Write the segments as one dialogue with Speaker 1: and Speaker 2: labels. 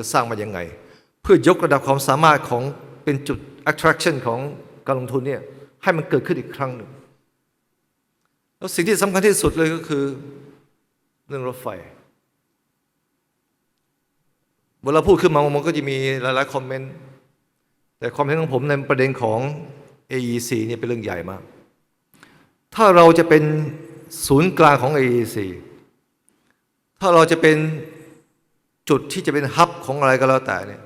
Speaker 1: จะสร้างมายังไง เพื่อยกระดับความสามารถของเป็นจุด attraction ของการลงทุนเนี่ยให้มันเกิดขึ้นอีกครั้งหนึ่งแล้วสิ่งที่สำคัญที่สุดเลยก็คือเรื่องรถไฟเวลาพูดขึ้นมามันก็จะมีหลาย ๆ คอมเมนต์แต่ความเห็นของผมในประเด็นของ AEC เนี่ยเป็นเรื่องใหญ่มาก ถ้าเราจะเป็นศูนย์กลางของ AEC ถ้าเราจะเป็น จุดที่จะเป็นฮับของอะไรก็แล้วแต่เนี่ย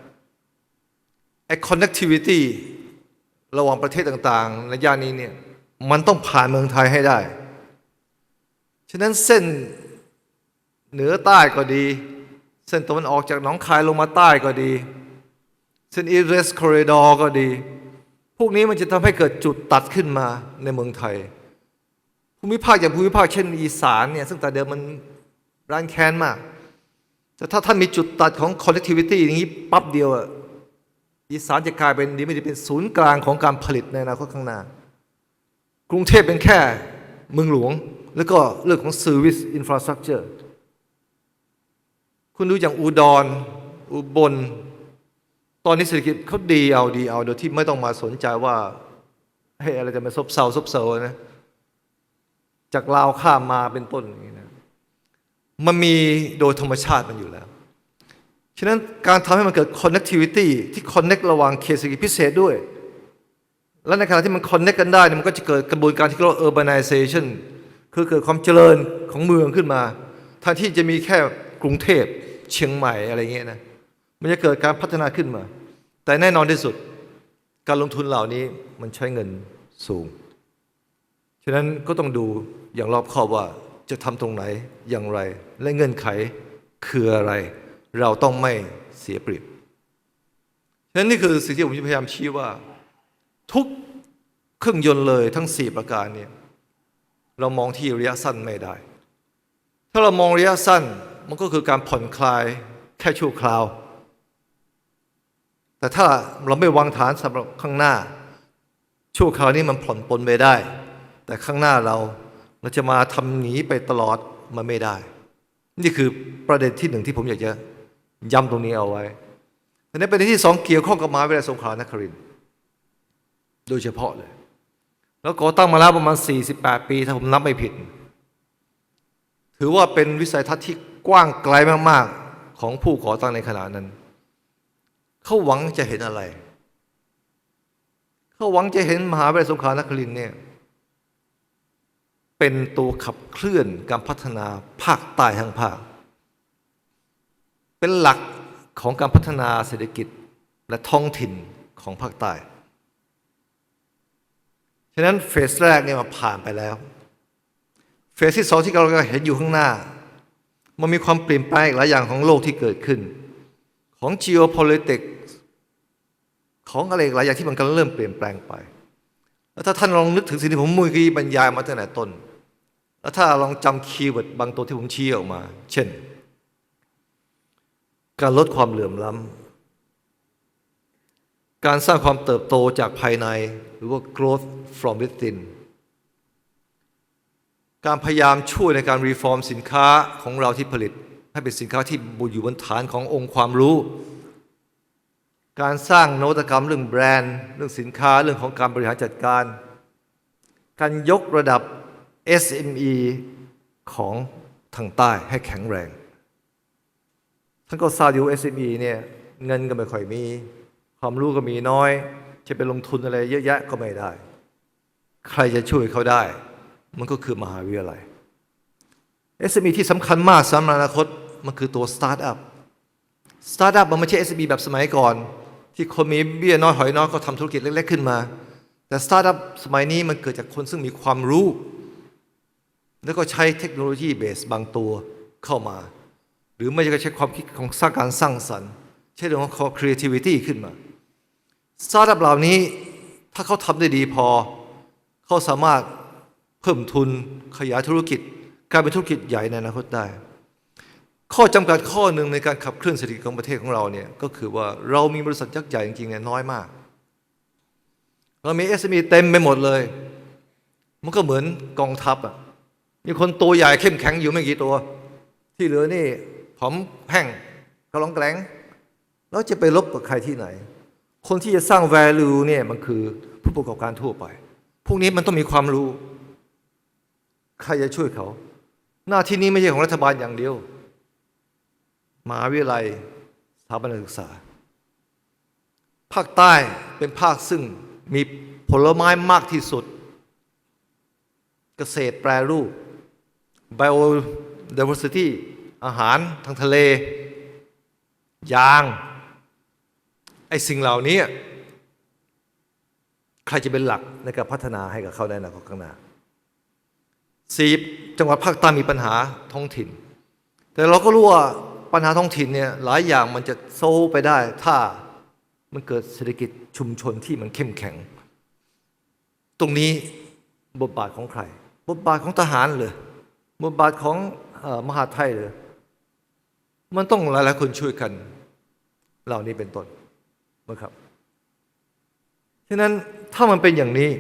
Speaker 1: ไอ้ connectivity ระหว่างประเทศต่างๆในย่านนี้เนี่ยมันต้องผ่านเมืองไทยให้ได้ ฉะนั้นเส้นเหนือใต้ก็ดี เส้นตะวันออกจากหนองคายลงมาใต้ก็ดี เส้นอีเรสคอริดอร์ก็ดี พวกนี้มันจะทำให้เกิดจุดตัดขึ้นมาในเมืองไทย ภูมิภาคอย่างภูมิภาคเช่นอีสานเนี่ยซึ่งแต่เดิมมันร้านแค้นมาก แต่ถ้าท่านมีจุดตัดของ connectivity อย่างนี้ปั๊บเดียวอะอีสานจะกลายเป็นดีไม่ดีเป็นศูนย์กลางของการผลิตในอนาคตข้างหน้า กรุงเทพเป็นแค่เมืองหลวง แล้วก็เรื่องของ service infrastructure คุณดูอย่างอุดรอุบล ตอนนี้เศรษฐกิจเขาดีเอาดีเอา โดยที่ไม่ต้องมาสนใจว่าเฮ้ยอะไรจะมาซบเซาซบเซานะจากลาวข้ามมาเป็นต้นอย่างนี้น มันมีโดยธรรมชาติมันอยู่แล้ว ฉะนั้นการทำให้มันเกิด connectivity ที่ connect ระหว่างเขตเศรษฐกิจพิเศษด้วย และในขณะที่มัน connect กันได้เนี่ยมันก็จะเกิดกระบวนการที่เรียกว่า urbanization คือเกิดความเจริญของเมืองขึ้นมาแทนที่จะมีแค่กรุงเทพเชียงใหม่อะไรเงี้ยนะ มันจะเกิดการพัฒนาขึ้นมา แต่แน่นอนที่สุด การลงทุนเหล่านี้มันใช้เงินสูง ฉะนั้นก็ต้องดูอย่างรอบคอบว่า จะทำตรงไหนอย่างไร และเงื่อนไขคืออะไร เราต้องไม่เสียเปรียบฉะนั้นนี่คือสิ่งที่ผมพยายามชี้ว่า ทุกเครื่องยนต์เลยทั้ง 4 ประการเนี่ยเรามองที่ระยะสั้นไม่ได้ ถ้าเรามองระยะสั้นมันก็คือการผ่อนคลายแค่ชั่วคราว แต่ถ้าเราไม่วางฐานสำหรับข้างหน้า ชั่วคราวนี้มันผ่อนปลนไปได้ แต่ข้างหน้าเรา เราจะมาทำหนีไปตลอดมันไม่ได้ นี่คือประเด็นที่หนึ่งที่ผมอยากจะย้ำตรงนี้เอาไว้แต่ในประเด็นที่สองเกี่ยวข้องกับมหาวิทยาลัยสงขลานครินทร์โดยเฉพาะเลย แล้วก่อตั้งมาแล้วประมาณ 48 ปี ถ้าผมนับไม่ผิด ถือว่าเป็นวิสัยทัศน์ที่กว้างไกลมาก ๆ ของผู้ก่อตั้งในขณะนั้น เขาหวังจะเห็นอะไร เขาหวังจะเห็นมหาวิทยาลัยสงขลานครินทร์เนี่ย เป็นตัวขับเคลื่อนการพัฒนาภาคใต้ทั้งภาค เป็นหลักของการพัฒนาเศรษฐกิจและท้องถิ่นของภาคใต้ ฉะนั้นเฟสแรกเนี่ยมาผ่านไปแล้ว เฟสที่สองที่เรากำลังเห็นอยู่ข้างหน้า มันมีความเปลี่ยนแปลงอีกหลายอย่างของโลกที่เกิดขึ้น ของ geopolitics ของอะไรหลายอย่างที่มันกำลังเริ่มเปลี่ยนแปลงไป แล้วถ้าท่านลองนึกถึงสิ่งที่ผมมุ่ยกี้บรรยายมาตั้งแต่ต้น แล้วถ้าลองจำคีย์เวิร์ดบางตัวที่ผมชี้ออกมา เช่น การลดความเหลื่อมล้ำการสร้างความเติบโตจากภายในหรือว่า growth from within การพยายามช่วยในการรีฟอร์มสินค้าของเราที่ผลิต ให้เป็นสินค้าที่บุอยู่บนฐานขององค์ความรู้ การสร้างนวัตกรรมเรื่องแบรนด์ เรื่องสินค้าเรื่องของการบริหารจัดการ การยกระดับ SME ของทางใต้ให้แข็งแรง ท่านก็ทราบอยู่ SME เนี่ยเงินก็ไม่ค่อยมี ความรู้ก็มีน้อย จะไปลงทุนอะไรเยอะแยะก็ไม่ได้ ใครจะช่วยเขาได้ มันก็คือมหาวิทยาลัย SME ที่สำคัญมากสำหรับอนาคต มันคือตัวสตาร์ทอัพ สตาร์ทอัพมันไม่ใช่ SME แบบสมัยก่อน ที่คนมีเบี้ยน้อยหอยน้อยก็ทำธุรกิจเล็ก ๆ ขึ้นมา แต่สตาร์ทอัพสมัยนี้มันเกิดจากคนซึ่งมีความรู้ แล้วก็ใช้เทคโนโลยีเบสบางตัวเข้ามา หรือไม่ก็ใช้ความคิดของสร้างการสร้างสรรค์ ใช้เรื่องของ creativity ขึ้นมาสตาร์ทอัพเหล่านี้ถ้าเขาทำได้ดีพอ เขาสามารถเพิ่มทุนขยายธุรกิจกลายเป็นธุรกิจใหญ่ในอนาคตได้ ข้อจำกัดข้อหนึ่งในการขับเคลื่อนเศรษฐกิจของประเทศของเราเนี่ยก็คือว่าเรามีบริษัทยักษ์ใหญ่จริงๆเนี่ยน้อยมาก เรามี SME เต็มไปหมดเลย มันก็เหมือนกองทัพอะ มีคนตัวใหญ่เข้มแข็งอยู่ไม่กี่ตัว ที่เหลือนี่ผอมแห้งกระลองแกลงแล้วจะไปลบกับใครที่ไหน คนที่จะสร้าง value เนี่ยมันคือผู้ประกอบการทั่วไป พวกนี้มันต้องมีความรู้ ใครจะช่วยเขา หน้าที่นี้ไม่ใช่ของรัฐบาลอย่างเดียวมหาวิทยาลัยสถาบันการศึกษา ภาคใต้เป็นภาคซึ่งมีผลไม้มากที่สุด เกษตรแปรรูป biodiversity อาหารทางทะเล ยาง ไอ้สิ่งเหล่านี้ใครจะเป็นหลักในการพัฒนาให้กับเขาในอนาคตข้างหน้าสีจังหวัดภาคใต้มีปัญหาท้องถิ่น แต่เราก็รู้ว่าปัญหาท้องถิ่นเนี่ยหลายอย่างมันจะโซไปได้ ถ้ามันเกิดเศรษฐกิจชุมชนที่มันเข้มแข็ง ตรงนี้บทบาทของใคร บทบาทของทหารเลย บทบาทของอมหาไทยเลยมันต้องหลายๆคนช่วยกัน เหล่านี้เป็นต้นนะครับฉะนั้นถ้ามันเป็นอย่างนี้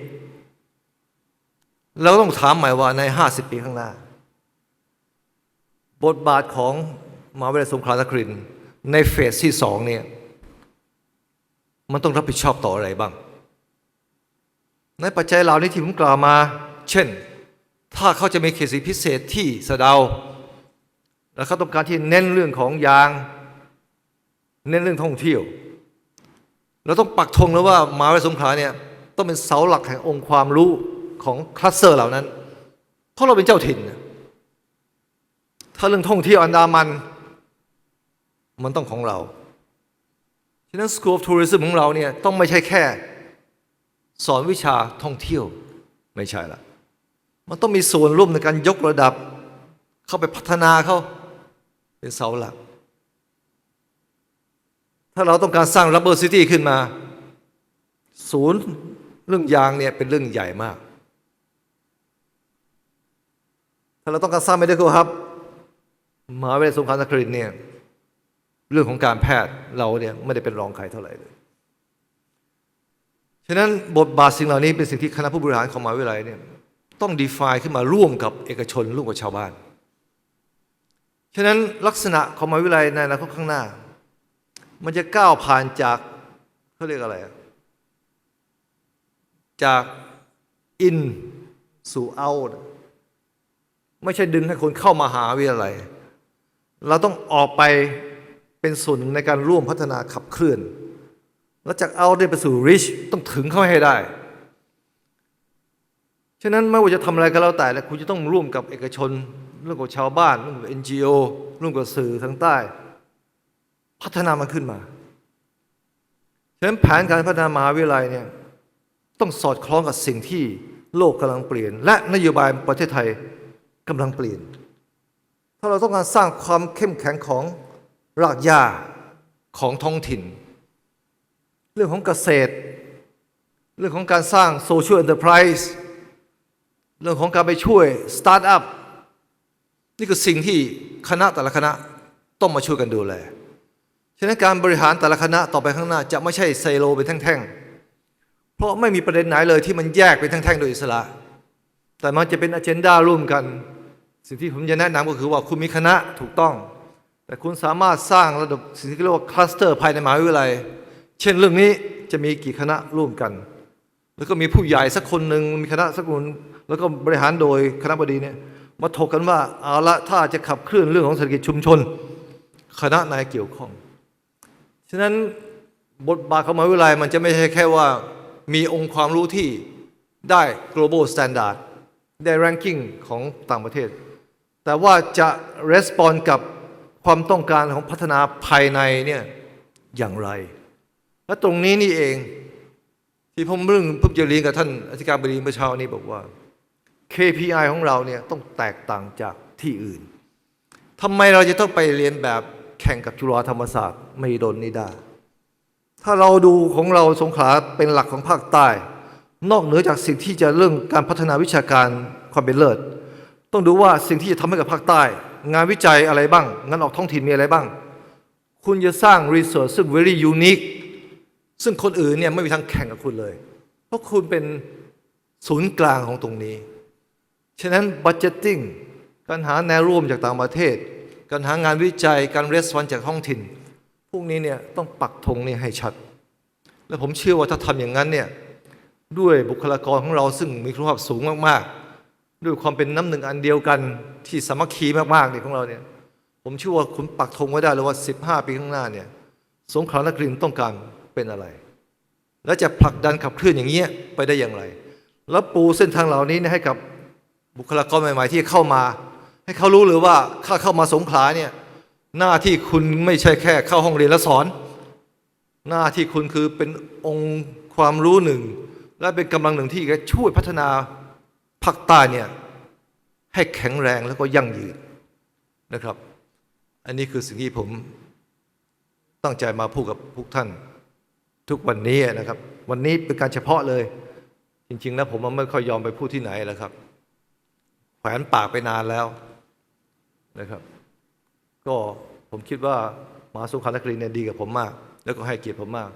Speaker 1: เราต้องถามหม่ว่าใน50ปีข้างหน้า บทบาทของมหาวิทยาลัยสงขลานครินในเฟสที่สองเนี่ยมันต้องรับผิดชอบต่ออะไรบ้าง ในปัจจัยเหล่านี้ที่ผมกล่าวมา เช่น ถ้าเขาจะมีเขตสีพิเศษที่สะเดา และเขาต้องการที่เน้นเรื่องของยาง เน้นเรื่องท่องเที่ยว เราต้องปักธงแล้วว่ามหาวิทยาลัยสงขลาเนี่ยต้องเป็นเสาหลักแห่งองค์ความรู้ของคลัสเตอร์เหล่านั้น เพราะเราเป็นเจ้าถิ่น ถ้าเรื่องท่องเที่ยวอันดามัน มันต้องของเราฉะนั้น School of Tourism ของเราเนี่ยต้องไม่ใช่แค่ สอนวิชาท่องเที่ยวไม่ใช่ละ มันต้องมีส่วนร่วมในการยกระดับ เข้าไปพัฒนาเขาเป็นเสาหลัก ถ้าเราต้องการสร้าง Rubber City ขึ้นมา ศูนย์เรื่องยางเนี่ยเป็นเรื่องใหญ่มาก ถ้าเราต้องการสร้าง Medical Hub มหาวิทยาลัยสงขลานครินเนี่ยเรื่องของการแพทย์เราเนี่ยไม่ได้เป็นรองใครเท่าไหร่เลย ฉะนั้นบทบาทสิ่งเหล่านี้เป็นสิ่งที่คณะผู้บริหารของมหาวิทยาลัยเนี่ย ต้อง define ขึ้นมาร่วมกับเอกชนร่วมกับชาวบ้าน ฉะนั้นลักษณะของมหาวิทยาลัยในอนาคตข้างหน้า มันจะก้าวผ่านจากเขาเรียกอะไร จาก in สู่ out ไม่ใช่ดึงให้คนเข้ามาหาวิทยาลัย เราต้องออกไปเป็นส่วนหนึ่งในการร่วมพัฒนาขับเคลื่อน แล้วจาก out ได้ไปสู่ reach ต้องถึงเข้าให้ได้ ฉะนั้นไม่ว่าจะทำอะไรก็แล้วแต่แล้วคุณจะต้องร่วมกับเอกชนร่วมกับชาวบ้านร่วมกับ NGO ร่วมกับสื่อทางใต้ พัฒนามันขึ้นมาฉะนั้นแผนการพัฒนามหาวิทยาลัยเนี่ยต้องสอดคล้องกับสิ่งที่โลกกำลังเปลี่ยน และนโยบายประเทศไทยกำลังเปลี่ยน ถ้าเราต้องการสร้างความเข้มแข็งของรากหญ้าของท้องถิ่น เรื่องของเกษตร เรื่องของการสร้างโซเชียล n อนเตอร์ไพรส์ เรื่องของการไปช่วยสตาร์ทอัพนี่คือสิ่งที่คณะแต่ละคณะต้องมาช่วยกันดูแล ฉะนั้นการบริหารแต่ละคณะต่อไปข้างหน้า จะไม่ใช่ไซโลเป็นแท่งๆ เพราะไม่มีประเด็นไหนเลยที่มันแยกเป็นแท่งๆ โดยอิสระ แต่มันจะเป็นอ g e n d a ร่วมกัน สิ่งที่ผมจะแนะนำก็คือว่าคุณมีคณะถูกต้อง แต่คุณสามารถสร้างระดับสิ่งที่เรียกว่าคลัสเตอร์ภายในมหาวิทยาลัย เช่นเรื่องนี้จะมีกี่คณะร่วมกัน แล้วก็มีผู้ใหญ่สักคนหนึ่งมีคณะสักคนแล้วก็บริหารโดยคณะบดีเนี่ยมาถกกันว่าเอาละถ้าจะขับเคลื่อนเรื่องของเศรษฐกิจชุมชน คณะนายเกี่ยวข้อง ฉะนั้นบทบาทของมหาวิทยาลัยมันจะไม่ใช่แค่ว่ามีองค์ความรู้ที่ได้ global standard ได้ ranking ของต่างประเทศ แต่ว่าจะ respond กับความต้องการของพัฒนาภายในเนี่ยอย่างไร และตรงนี้นี่เอง ที่ผมเพิ่งเพิ่งจะเรียนกับท่านอธิการบดีเมื่อเช้านี้บอกว่า KPI ของเราเนี่ยต้องแตกต่างจากที่อื่นทำไมเราจะต้องไปเรียนแบบแข่งกับจุฬาธรรมศาสตร์ไม่ดนนิดาถ้าเราดูของเราสงขลาเป็นหลักของภาคใต้ นอกเหนือจากสิ่งที่จะเรื่องการพัฒนาวิชาการความเป็นเลิศ ต้องดูว่าสิ่งที่จะทำให้กับภาคใต้ งานวิจัยอะไรบ้าง งานออกท้องถิ่นมีอะไรบ้าง คุณจะสร้างรีเสิร์ชซึ่ง very unique ซึ่งคนอื่นเนี่ยไม่มีทางแข่งกับคุณเลย เพราะคุณเป็นศูนย์กลางของตรงนี้ ฉะนั้น budgeting การหาแนวร่วมจากต่างประเทศ การหางานวิจัยการเรสวันจากท้องถิ่น พวกนี้เนี่ยต้องปักธงนี่ให้ชัด และผมเชื่อว่าถ้าทำอย่างนั้นเนี่ยด้วยบุคลากรของเราซึ่งมีคุณภาพสูงมากๆ ด้วยความเป็นน้ำหนึ่งอันเดียวกันที่สามัคคีมากๆเนี่ยของเราเนี่ยผมเชื่อว่าคุณปักธงไว้ได้เลยว่า 15 ปีข้างหน้าเนี่ยสงขลานครินต้องการ เป็นอะไร และจะผลักดันขับเคลื่อนอย่างเงี้ยไปได้อย่างไร แล้วปูเส้นทางเหล่านี้ให้กับบุคลากรใหม่ ๆ ที่เข้ามา ให้เขารู้เลยว่าถ้าเข้ามาสงขลาเนี่ยหน้าที่คุณไม่ใช่แค่เข้าห้องเรียนและสอน หน้าที่คุณคือเป็นองค์ความรู้หนึ่ง และเป็นกำลังหนึ่งที่จะช่วยพัฒนาภาคใต้เนี่ยให้แข็งแรงแล้วก็ยั่งยืนนะครับ อันนี้คือสิ่งที่ผมตั้งใจมาพูดกับพวกท่าน ทุกวันนี้นะครับ วันนี้เป็นการเฉพาะเลย จริง ๆ แล้วผมไม่ค่อยยอมไปพูดที่ไหนแล้วครับแขวนปากไปนานแล้วนะครับ ก็ผมคิดว่ามาสงครามนักรีนเนี่ยดีกับผมมาก แล้วก็ให้เกียรติผมมาก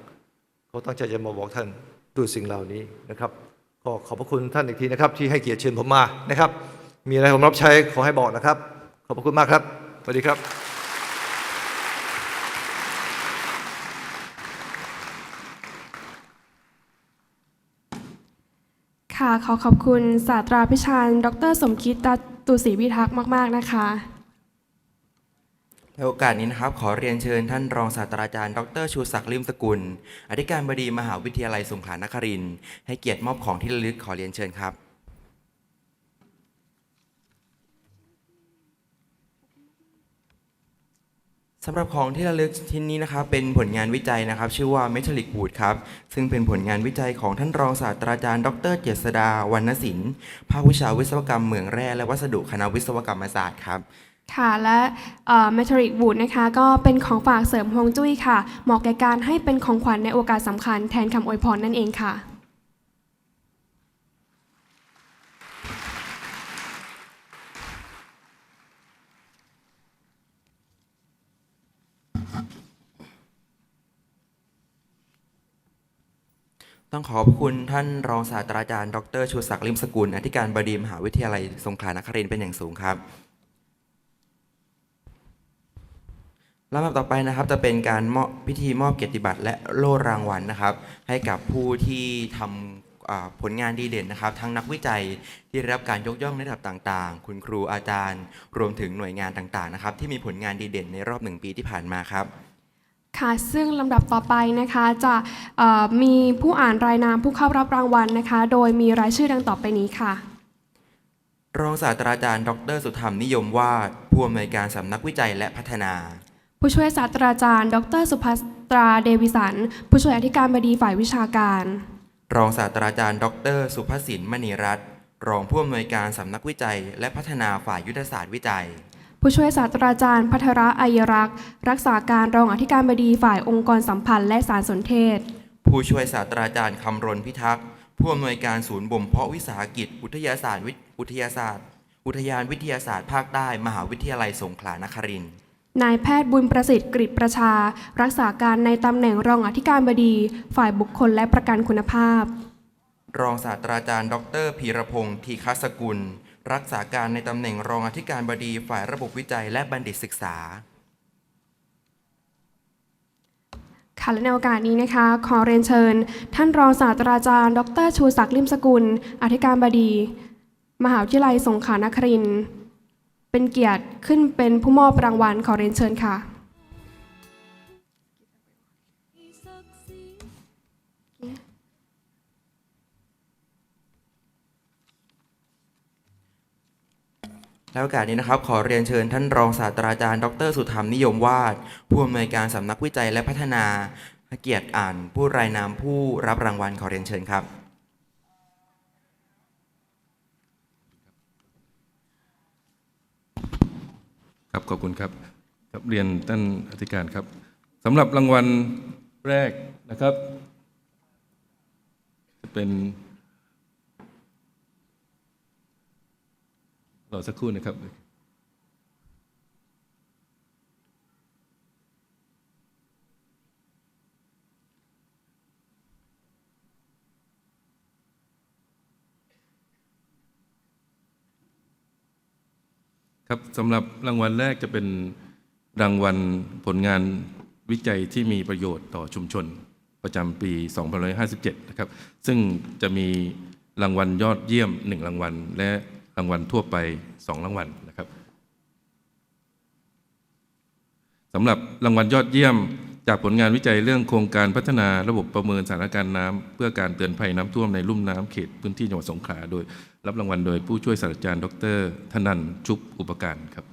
Speaker 1: เขาตั้งใจจะมาบอกท่านด้วยสิ่งเหล่านี้นะครับ ก็ขอบพระคุณท่านอีกทีนะครับ ที่ให้เกียรติเชิญผมมานะครับ มีอะไรผมรับใช้ขอให้บอกนะครับ ขอบพระคุณมากครับสวัสดีครับ
Speaker 2: ค่ะ ขอขอบคุณศาสตราพิชานดร สมคิดตตุศรีวิทักษ์มาก ๆ นะคะ
Speaker 3: ในโอกาสนี้นะครับ ขอเรียนเชิญท่านรองศาสตราจารย์ ดรชูศักดิ์ลิมสกุล อธิการบดีมหาวิทยาลัยสงขลานครินทร์ให้เกียรติมอบของที่ระลึกขอเรียนเชิญครับ สำหรับของที่ระลึกชิ้นนี้นะครับเป็นผลงานวิจัยนะครับ ชื่อว่า Metallic Wood ครับซึ่งเป็นผลงานวิจัยของท่านรองศาสตราจารย์ ดรเจษดาวรรณศิลป์ภาควิชาวิศวกรรมเหมืองแร่และวัสดุคณะวิศวกรรมศาสตร์ครับ
Speaker 2: ค่ะและเมทัลิกบูดนะคะก็เป็นของฝากเสริมฮวงจุ้ยค่ะ เหมาะแก่การให้เป็นของขวัญในโอกาสสำคัญแทนคำอวยพรนั่นเองค่ะ
Speaker 3: ต้องขอบคุณท่านรองศาสตราจารย์ ดรชูศักดิ์ลิมสกุล อธิการบดีมหาวิทยาลัยสงขลานครินทร์เป็นอย่างสูงครับลำดับต่อไปนะครับจะเป็นการมอบพิธีมอบเกียรติบัตรและโล่รางวัลนะครับ ให้กับผู้ที่ทำผลงานดีเด่นนะครับ ทั้งนักวิจัยที่ได้รับการยกย่องในระดับต่างๆ คุณครูอาจารย์ รวมถึงหน่วยงานต่างๆนะครับ ที่มีผลงานดีเด่นในรอบหนึ่งปีที่ผ่านมาครับ
Speaker 2: ค่ะซึ่งลำดับต่อไปนะคะจะเอ่อมีผู้อ่านรายนามผู้เข้ารับรางวัลนะคะ โดยมีรายชื่อดังต่อไปนี้ค่ะ
Speaker 3: รองศาสตราจารย์ ดร สุธรรมนิยมวาดผู้อำนวยการสำนักวิจัยและพัฒนา
Speaker 2: ผู้ช่วยศาสตราจารย์ ดร สุภัสตราเดวิสัน ผู้ช่วยอธิการบดีฝ่ายวิชาการ
Speaker 3: รองศาสตราจารย์ ดร สุภสินมณีรัตน์รองผู้อำนวยการสำนักวิจัย และพัฒนาฝ่ายยุทธศาสตร์วิจัย
Speaker 2: ผู้ช่วยศาสตราจารย์พัทระอัยรักษ์ รักษาการรองอธิการบดีฝ่ายองค์กรสัมพันธ์และสารสนเทศ
Speaker 3: ผู้ช่วยศาสตราจารย์คำรณพิทักษ์ผู้อำนวยการศูนย์บ่มเพาะวิสาหกิจ อุทยาศาสตร์วิอุทยาศาสตร์ อุทยานวิทยาศาสตร์ภาคใต้มหาวิทยาลัยสงขลานครินทร์
Speaker 2: นายแพทย์บุญประสิทธิ์กริประชา รักษาการในตำแหน่งรองอธิการบดี ฝ่ายบุคคลและประกันคุณภาพ
Speaker 3: รองศาสตราจารย์ ดรพีรพงศ์ทีคสกุล รักษาการในตำแหน่งรองอธิการบดีฝ่ายระบบวิจัยและบัณฑิตศึกษา
Speaker 2: ค่ะและในโอกาสนี้นะคะ ขอเรียนเชิญ ท่านรองศาสตราจารย์ ดรชูศักดิ์ลิมสกุล อธิการบดี มหาวิทยาลัยสงขลานครินเป็นเกียรติขึ้นเป็นผู้มอบรางวัลขอเรียนเชิญค่ะ
Speaker 3: แล้วโอกาสนี้นะครับขอเรียนเชิญท่านรองศาสตราจารย์ ดร สุธรรมนิยมวาดผู้อำนวยการสำนักวิจัยและพัฒนาเกียรติอ่านผู้รายนามผู้รับรางวัลขอเรียนเชิญครับ
Speaker 4: ครับขอบคุณครับครับเรียนท่านอธิการครับสำหรับรางวัลแรกนะครับ จะเป็น รอสักครู่นะครับครับสำหรับรางวัลแรกจะเป็นรางวัลผลงานวิจัยที่มีประโยชน์ต่อชุมชนประจำปี 2557 นะครับ ซึ่งจะมีรางวัลยอดเยี่ยม 1 รางวัลและ รางวัลทั่วไป 2 รางวัลนะครับสำหรับรางวัลยอดเยี่ยมจากผลงานวิจัยเรื่องโครงการพัฒนาระบบประเมินสถานการณ์น้ำเพื่อการเตือนภัยน้ำท่วมในลุ่มน้ำเขตพื้นที่จังหวัดสงขลาโดย รับรางวัลโดยผู้ช่วยศาสตราจารย์ ดรธนันชุบอุปการครับ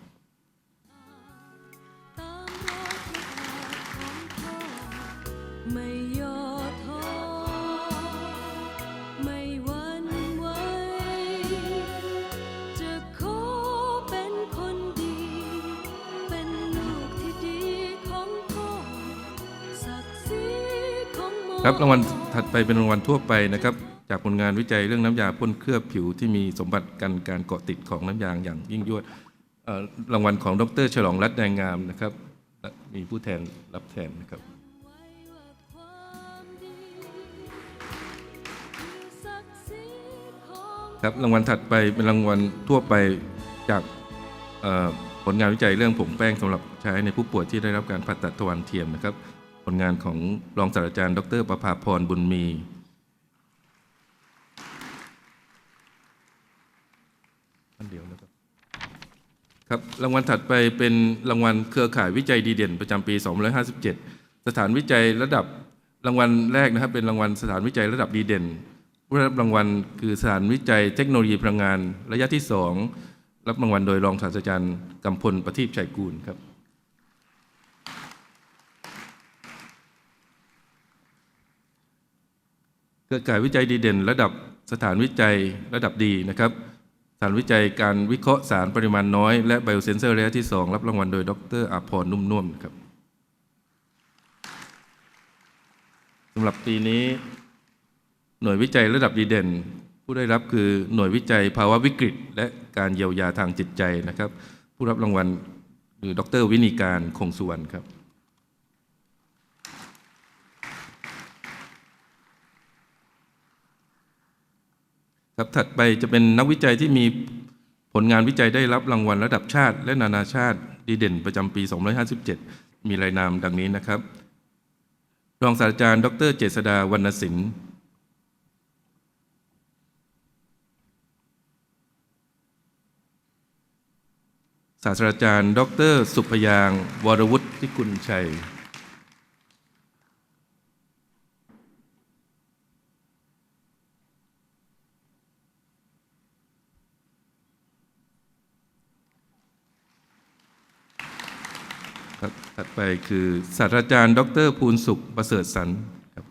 Speaker 5: ครั
Speaker 4: บรางวัลถัดไปเป็นรางวัลทั่วไปนะครับจากผลงานวิจัยเรื่องน้ำยาพ่นเคลือบผิวที่มีสมบัติกันการเกาะติดของน้ำยางอย่างยิ่งยวดเอ่อรางวัลของดรฉลองรัตน์แดงงามนะครับและมีผู้แทนรับแทนนะครับ
Speaker 5: ครั
Speaker 4: บรางวัลถัดไปเป็นรางวัลทั่วไปจากเอ่อผลงานวิจัยเรื่องผงแป้งสำหรับใช้ในผู้ป่วยที่ได้รับการผ่าตัดทวารเทียมนะครับ ลงานของรองศาสตราจารย์ ดรประภาพรบุญมีอันเดียวนะครับครับรางวัลถัดไปเป็นรางวัลเครือข่ายวิจัยดีเด่นประจำปี 2557 สถานวิจัยระดับรางวัลแรกนะครับ เป็นรางวัลสถานวิจัยระดับดีเด่นผู้รับรางวัลคือสถานวิจัยเทคโนโลยีพลังงาน ระยะที่ 2 รับรางวัลโดยรองศาสตราจารย์กำพลประทีปชัยกูลครับ เครือข่ายวิจัยดีเด่น ระดับสถานวิจัยระดับดีนะครับสถานวิจัยการวิเคราะห์สารปริมาณน้อย และไบโอเซนเซอร์ระยะที่ 2 รับรางวัลโดยดรอาพรนุ่มน่มครับสำหรับปีนี้หน่วยวิจัยระดับดีเด่น ผู้ได้รับคือหน่วยวิจัยภาวะวิกฤต และการเยียวยาทางจิตใจนะครับ ผู้รับรางวัลคือดรวินีการคงสุวรรณครับ ครับถัดไปจะเป็นนักวิจัยที่มีผลงานวิจัยได้รับรางวัลระดับชาติ และนานาชาติดีเด่นประจำปี 2557 มีรายนามดังนี้นะครับรองศาสตราจารย์ ดร เจษดาวรรณสินศาสตราจารย์ ดร สุพยางวรวุฒิพิกุลชัย ครับ ถัดไปคือศาสตราจารย์ ดรภูลสุขประเสริฐสรรครับ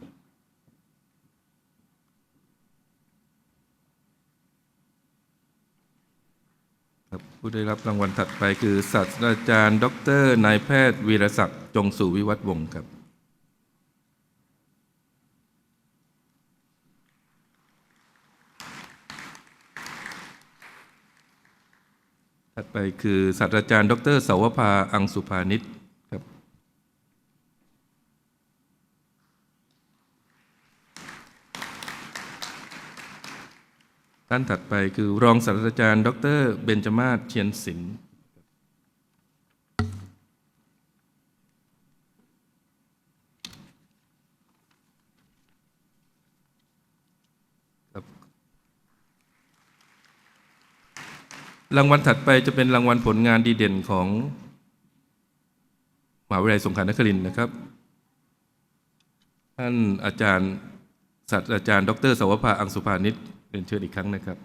Speaker 4: ครับผู้ได้รับรางวัลถัดไปคือศาสตราจารย์ ดรนายแพทย์วีรศักดิ์จงสู่วิวัฒวงศ์ครับถัดไปคือศาสตราจารย์ ดรเสาวภาอังสุภานิชครับ ท่านถัดไปคือรองศาสตราจารย์ ดร เบญจมาศเทียนศิลป์ครับรางวัลถัดไปจะเป็นรางวัลผลงานดีเด่นของมหาวิทยาลัยสงขลานครินทร์นะครับ ท่านอาจารย์ศาสตราจารย์ ดรสวภาอังสุภานิช เรียนเชิญอีกครั้งนะครับ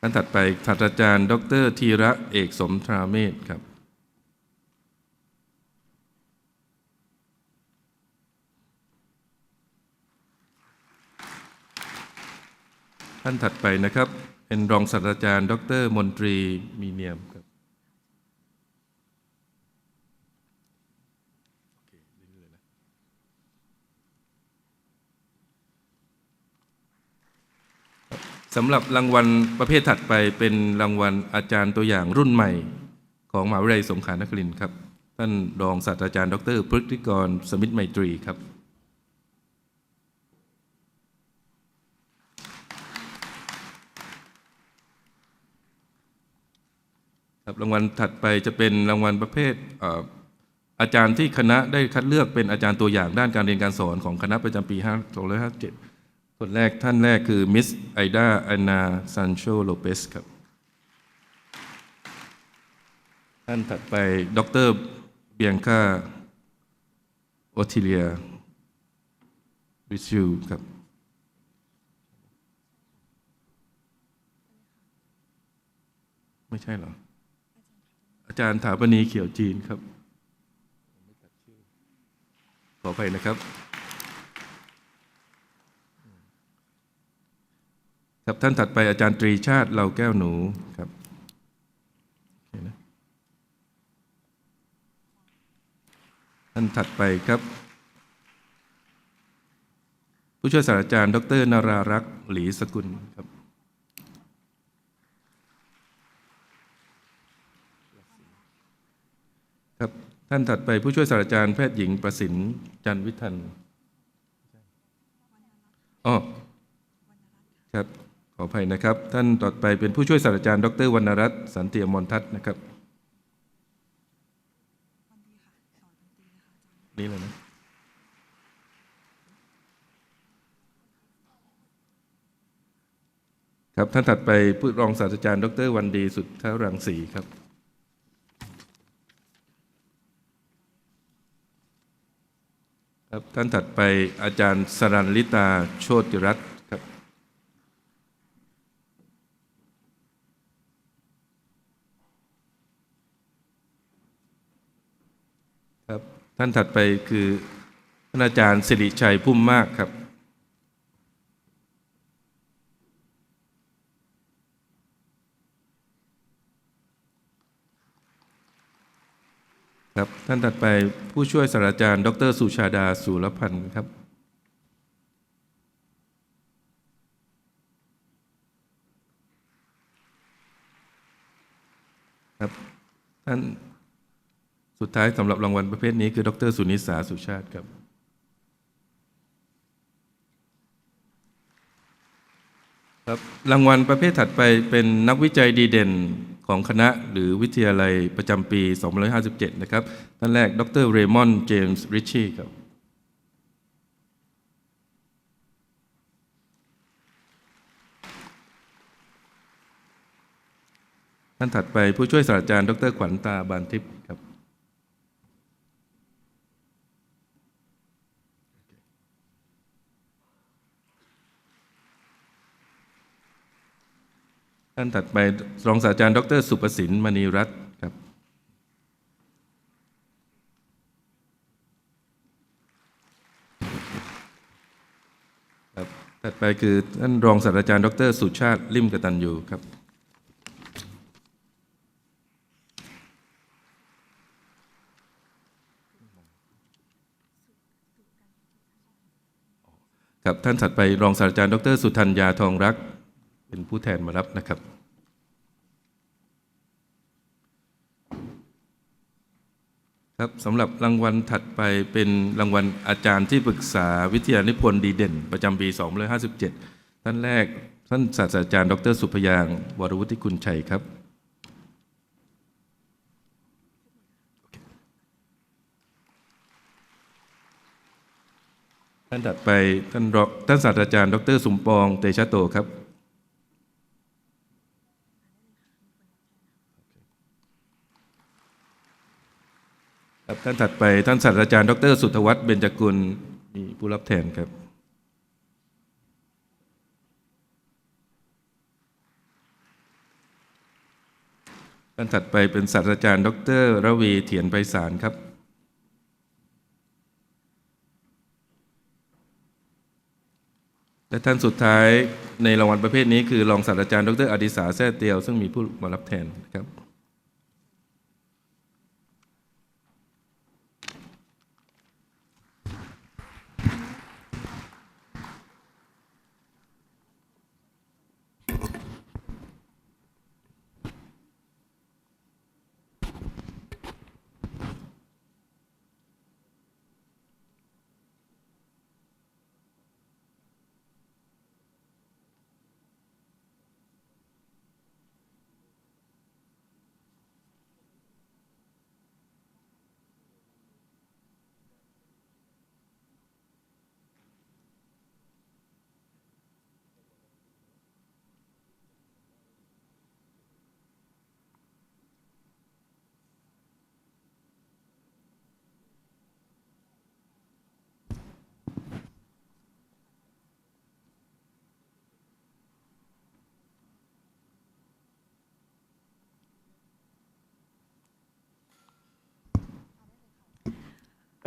Speaker 4: ท่านถัดไปศาสตราจารย์ ดรธีระเอกสมทราเมศครับท่านถัดไปนะครับ เป็นรองศาสตราจารย์ ดรมนตรีมีเนียมครับ สำหรับรางวัลประเภทถัดไปเป็นรางวัลอาจารย์ตัวอย่างรุ่นใหม่ ของมหาวิทยาลัยสงขลานครินทร์ครับ ท่านรองศาสตราจารย์ ดรพฤติกรสมิทธไมตรีครับครับรางวัลถัดไปจะเป็นรางวัลประเภทเอ่ออาจารย์ที่คณะได้คัดเลือกเป็นอาจารย์ตัวอย่างด้านการเรียนการสอนของคณะประจำปี 2557 คนแรกท่านแรกคือมิสไอดาอานาซันโชโลเปสครับ ท่านถัดไปดรเบียงคาโอทิเลียวิชิวครับไม่ใช่เหรอ อาจารย์ถาปนีเขียวจีนครับ ขออภัยนะครับ ครับท่านถัดไปอาจารย์ตรีชาติเหล่าแก้วหนูครับท่านถัดไปครับ ผู้ช่วยศาสตราจารย์ ดรนารารักษ์หลีสกุลครับครับท่านถัดไปผู้ช่วยศาสตราจารย์แพทย์หญิงประสินจันวิทันอ๋อครับ ขออภัยนะครับ ท่านต่อไปเป็นผู้ช่วยศาสตราจารย์ ดรวรรณรัตน์สันติอมรทัศน์นะครับนี่เลยนะครับท่านถัดไปผู้รองศาสตราจารย์ ดรวันดีสุทธรังสีครับครับ ท่านถัดไปอาจารย์สรันลิตาโชติรัตน์ครับ ครับ ท่านถัดไปคือท่านอาจารย์สิริชัยพุ่มมากครับ ครับ ท่านถัดไปผู้ช่วยศาสตราจารย์ ดรสุชาดาสุรพันธ์ครับครับท่าน สุดท้ายสำหรับรางวัลประเภทนี้คือ ดรสุนิสาสุชาติครับ ครับ รางวัลประเภทถัดไปเป็นนักวิจัยดีเด่นของคณะหรือวิทยาลัยประจำปี 2557 นะครับ ท่านแรก ดรเรมอนเจมส์ริชชี่ครับท่านถัดไปผู้ช่วยศาสตราจารย์ ดรขวัญตาบานทิพย์ครับ ท่านถัดไปรองศาสตราจารย์ ดร สุประสินมณีรัตน์ครับ ครับ ถัดไปคือท่านรองศาสตราจารย์ ดร สุชาติ ลิมกตันยูครับ ครับ ท่านถัดไปรองศาสตราจารย์ ดร สุธัญญาทองรัก เป็นผู้แทนมารับนะครับ ครับสำหรับรางวัลถัดไปเป็นรางวัลอาจารย์ที่ปรึกษาวิทยานิพนธ์ดีเด่น ประจำปี2557 ท่านแรก ท่านศาสตราจารย์ ดร สุพยางวรวุฒิคุณชัยครับท่านถัดไปท่านรองท่านศาสตราจารย์ ดร สมปอง เตชะโตครับ ครับ ท่านถัดไปท่านศาสตราจารย์ ดร สุทธวัฒน์เบญจกุลมีผู้รับแทนครับ ท่านถัดไปเป็นศาสตราจารย์ ดร ระวีเถียนไพศาลครับและท่านสุดท้ายในรางวัลประเภทนี้คือรองศาสตราจารย์ ดรอดิสาแซ่เตียว ซึ่งมีผู้มารับแทนครับ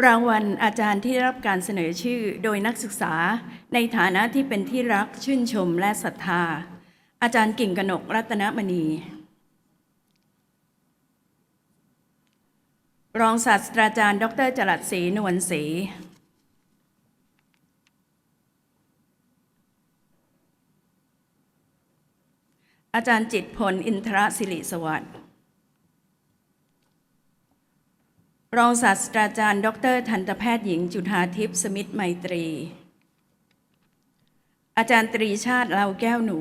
Speaker 6: รางวัลอาจารย์ที่รับการเสนอชื่อโดยนักศึกษา ในฐานะที่เป็นที่รักชื่นชมและศรัทธา อาจารย์กิ่งกนกรัตนมณี รองศาสตราจารย์ ดรจรัสศรีนวลศรีอาจารย์จิตพลอินทรศิริสวัสดิ์ รองศาสตราจารย์ ดร ทันตแพทย์หญิงจุธาทิพย์สมิทธไมตรี อาจารย์ตรีชาติเลาแก้วหนู